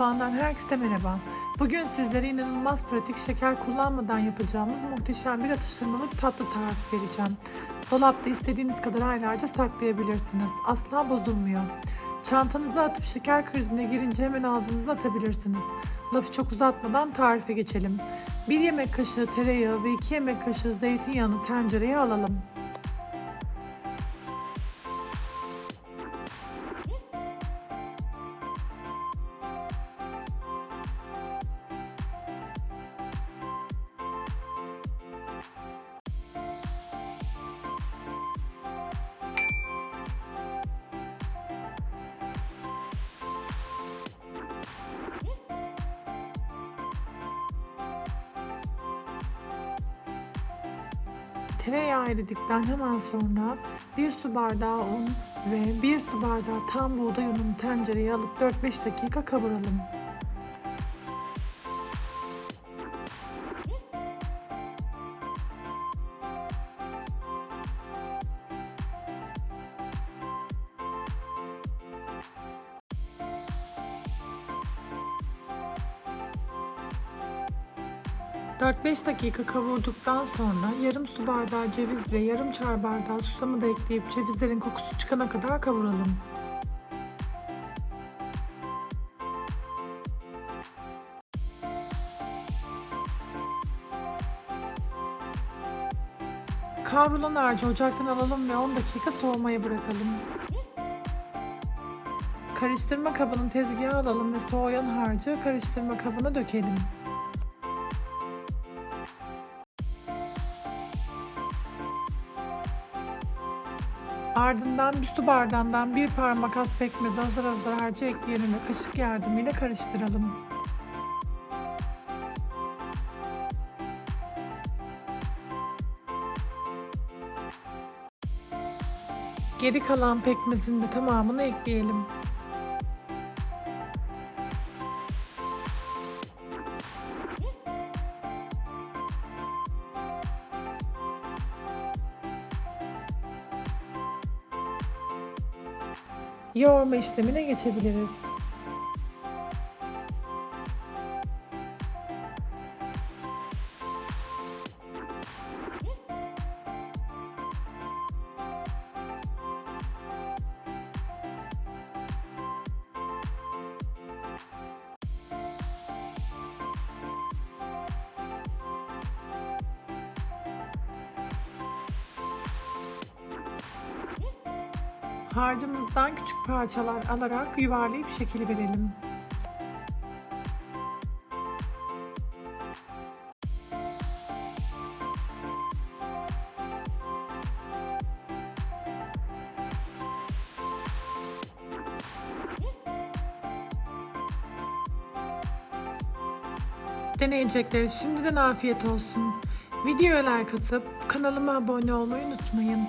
Mutfağından herkese merhaba. Bugün sizlere inanılmaz pratik şeker kullanmadan yapacağımız muhteşem bir atıştırmalık tatlı tarifi vereceğim. Dolapta istediğiniz kadar aylarca saklayabilirsiniz. Asla bozulmuyor. Çantanıza atıp şeker krizine girince hemen ağzınıza atabilirsiniz. Lafı çok uzatmadan tarife geçelim. 1 yemek kaşığı tereyağı ve 2 yemek kaşığı zeytinyağını tencereye alalım. Tereyağı eridikten hemen sonra 1 su bardağı un ve 1 su bardağı tam buğday ununu tencereye alıp 4-5 dakika kavuralım. ...4-5 dakika kavurduktan sonra yarım su bardağı ceviz ve yarım çay bardağı susamı da ekleyip cevizlerin kokusu çıkana kadar kavuralım. Kavrulan harcı ocaktan alalım ve 10 dakika soğumaya bırakalım. Karıştırma kabının tezgaha alalım ve soğuyan harcı karıştırma kabına dökelim. Ardından bir su bardağından bir parmak az pekmez azar azar harcı ekleyelim ve kaşık yardımıyla karıştıralım. Geri kalan pekmezin de tamamını ekleyelim. Yoğurma işlemine geçebiliriz. Harcımızdan küçük parçalar alarak yuvarlayıp şekil verelim. Deneyecekleri şimdiden afiyet olsun. Videoya like atıp kanalıma abone olmayı unutmayın.